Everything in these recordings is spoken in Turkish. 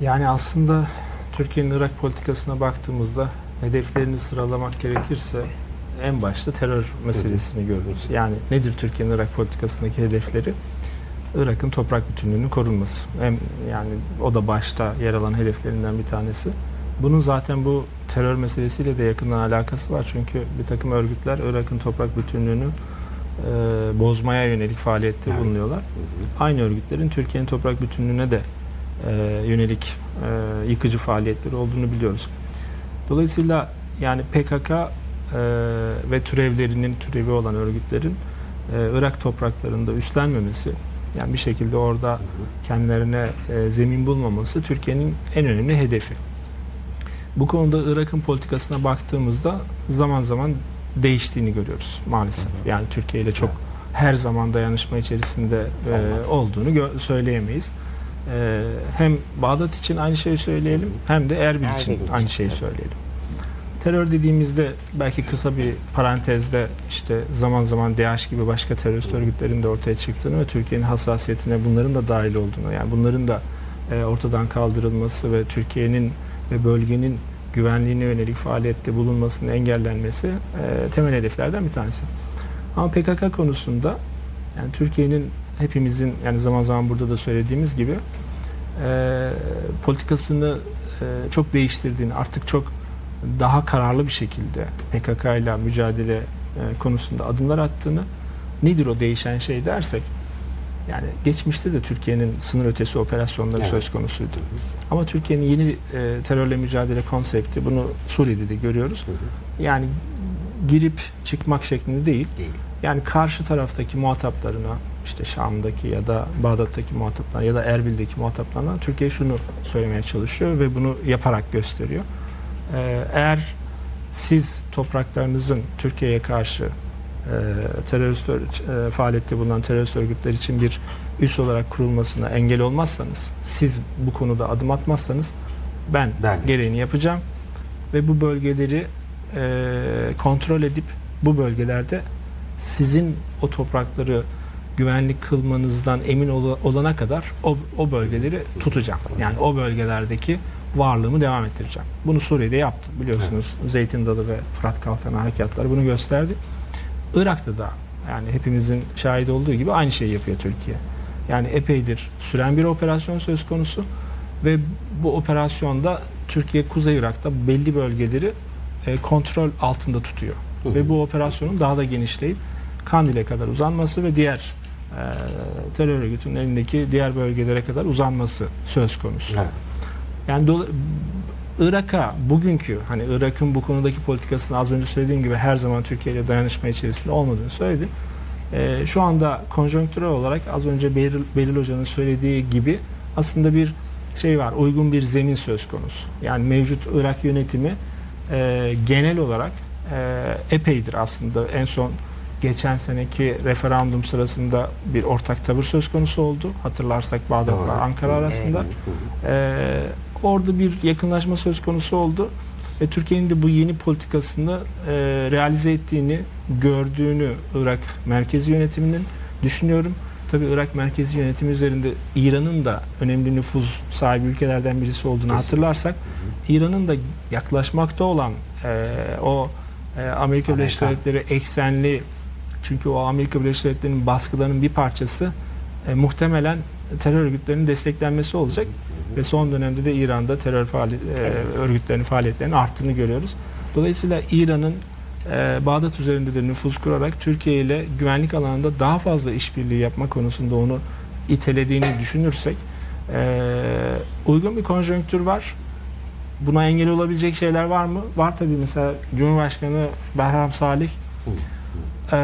Yani aslında Türkiye'nin Irak politikasına baktığımızda hedeflerini sıralamak gerekirse en başta terör meselesini görürüz. Yani nedir Türkiye'nin Irak politikasındaki hedefleri? Irak'ın toprak bütünlüğünün korunması. Hem yani o da başta yer alan hedeflerinden bir tanesi. Bunun zaten bu terör meselesiyle de yakından alakası var. Çünkü bir takım örgütler Irak'ın toprak bütünlüğünü e, bozmaya yönelik faaliyette Evet. bulunuyorlar. Aynı örgütlerin Türkiye'nin toprak bütünlüğüne de yönelik e, yıkıcı faaliyetleri olduğunu biliyoruz. Dolayısıyla yani PKK e, ve türevlerinin türevi olan örgütlerin e, Irak topraklarında üstlenmemesi yani bir şekilde orada kendilerine e, zemin bulmaması Türkiye'nin en önemli hedefi. Bu konuda Irak'ın politikasına baktığımızda zaman zaman değiştiğini görüyoruz maalesef. Yani Türkiye ile çok her zaman dayanışma içerisinde e, olduğunu söyleyemeyiz. E, hem Bağdat için aynı şeyi söyleyelim hem de Erbil Erbil için için, aynı şeyi söyleyelim. Terör dediğimizde belki kısa bir parantezde işte zaman zaman DAEŞ gibi başka terörist örgütlerin de ortaya çıktığını ve Türkiye'nin hassasiyetine bunların da dahil olduğunu yani bunların da e, ortadan kaldırılması ve Türkiye'nin ve bölgenin güvenliğine yönelik faaliyette bulunmasının engellenmesi e, temel hedeflerden bir tanesi. Ama PKK konusunda yani Türkiye'nin hepimizin yani zaman zaman burada da söylediğimiz gibi e, politikasını e, çok değiştirdiğini artık çok daha kararlı bir şekilde PKK ile mücadele e, konusunda adımlar attığını nedir o değişen şey dersek yani geçmişte de Türkiye'nin sınır ötesi operasyonları Evet. söz konusuydu. Ama Türkiye'nin yeni e, terörle mücadele konsepti bunu Suriye'de de görüyoruz. Yani girip çıkmak şeklinde değil. Değil. Yani karşı taraftaki muhataplarına işte Şam'daki ya da Bağdat'taki muhataplarına ya da Erbil'deki muhataplarına Türkiye şunu söylemeye çalışıyor ve bunu yaparak gösteriyor. Ee, eğer siz topraklarınızın Türkiye'ye karşı e, terörist ör- e, faaliyette bulunan terörist örgütler için bir üs olarak kurulmasına engel olmazsanız, siz bu konuda adım atmazsanız ben Ben. gereğini yapacağım ve bu bölgeleri e, kontrol edip bu bölgelerde sizin o toprakları güvenlik kılmanızdan emin ol- olana kadar o, o bölgeleri tutacağım. Yani o bölgelerdeki varlığımı devam ettireceğim. Bunu Suriye'de yaptım. Biliyorsunuz Zeytin Dalı ve Fırat Kalkanı harekatları bunu gösterdi. Irak'ta da yani hepimizin şahit olduğu gibi aynı şeyi yapıyor Türkiye. Yani epeydir süren bir operasyon söz konusu ve bu operasyonda Türkiye Kuzey Irak'ta belli bölgeleri e, kontrol altında tutuyor. Hı hı. Ve bu operasyonun daha da genişleyip Kandil'e kadar uzanması ve diğer terör örgütünün elindeki diğer bölgelere kadar uzanması söz konusu. Evet. Yani Irak'a bugünkü hani Irak'ın bu konudaki politikasını az önce söylediğim gibi her zaman Türkiye ile dayanışma içerisinde olmadığını söyledim. Ee, şu anda konjonktürel olarak az önce Beril, Beril Hoca'nın söylediği gibi aslında bir şey var, uygun bir zemin söz konusu. Yani mevcut Irak yönetimi e, genel olarak e, epeydir aslında. En son geçen seneki referandum sırasında bir ortak tavır söz konusu oldu. Hatırlarsak. Bağdat'la Ankara arasında. Ee, orada bir yakınlaşma söz konusu oldu. Ve Türkiye'nin de bu yeni politikasını e, realize ettiğini, gördüğünü Irak merkezi yönetiminin düşünüyorum. Tabii Irak merkezi yönetimi üzerinde İran'ın da önemli nüfuz sahibi ülkelerden birisi olduğunu Kesinlikle. hatırlarsak, İran'ın da yaklaşmakta olan e, o e, Amerika Birleşik Amerika. Devletleri eksenli çünkü o Amerika Birleşik Devletleri'nin baskılarının bir parçası e, muhtemelen terör örgütlerinin desteklenmesi olacak ve son dönemde de İran'da terör faali, e, örgütlerinin faaliyetlerinin arttığını görüyoruz. Dolayısıyla İran'ın e, Bağdat üzerinde de nüfuz kurarak Türkiye ile güvenlik alanında daha fazla işbirliği yapma konusunda onu itelediğini düşünürsek e, uygun bir konjonktür var. Buna engel olabilecek şeyler var mı? Var tabii mesela Cumhurbaşkanı Behram Salih e,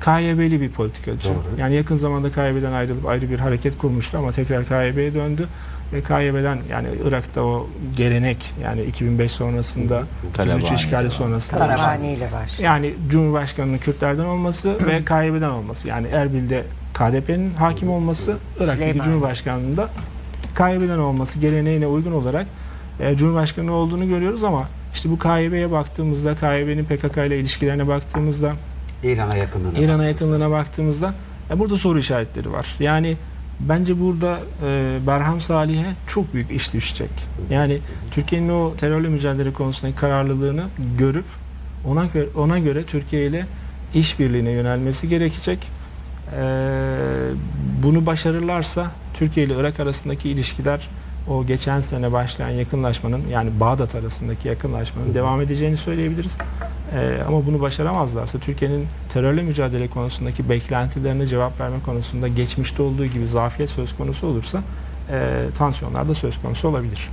KYB'li bir politikacı. Doğru. Yani yakın zamanda KYB'den ayrılıp ayrı bir hareket kurmuştu ama tekrar KYB'ye döndü. Ve KYB'den yani Irak'ta o gelenek yani 2005 sonrasında 2003 Talabani işgali sonrasında Talabani ile var. yani Cumhurbaşkanı'nın Kürtlerden olması ve KYB'den olması. Yani Erbil'de KDP'nin hakim olması, Irak'taki. Cumhurbaşkanlığında KYB'den olması geleneğine uygun olarak e, Cumhurbaşkanı olduğunu görüyoruz ama işte bu KYB'ye baktığımızda, KYB'nin PKK ile ilişkilerine baktığımızda, İran'a yakınlığına İran'a yakınlığına baktığımızda e, burada soru işaretleri var. Yani Bence burada e, Berham Salih'e çok büyük iş düşecek. Yani Türkiye'nin o terörle mücadele konusundaki kararlılığını görüp ona göre, ona göre Türkiye ile işbirliğine yönelmesi gerekecek. E, bunu başarırlarsa Türkiye ile Irak arasındaki ilişkiler o geçen sene başlayan yakınlaşmanın yani Bağdat arasındaki yakınlaşmanın devam edeceğini söyleyebiliriz. Ee, ama bunu başaramazlarsa Türkiye'nin terörle mücadele konusundaki beklentilerine cevap verme konusunda geçmişte olduğu gibi zafiyet söz konusu olursa e, tansiyonlar da söz konusu olabilir.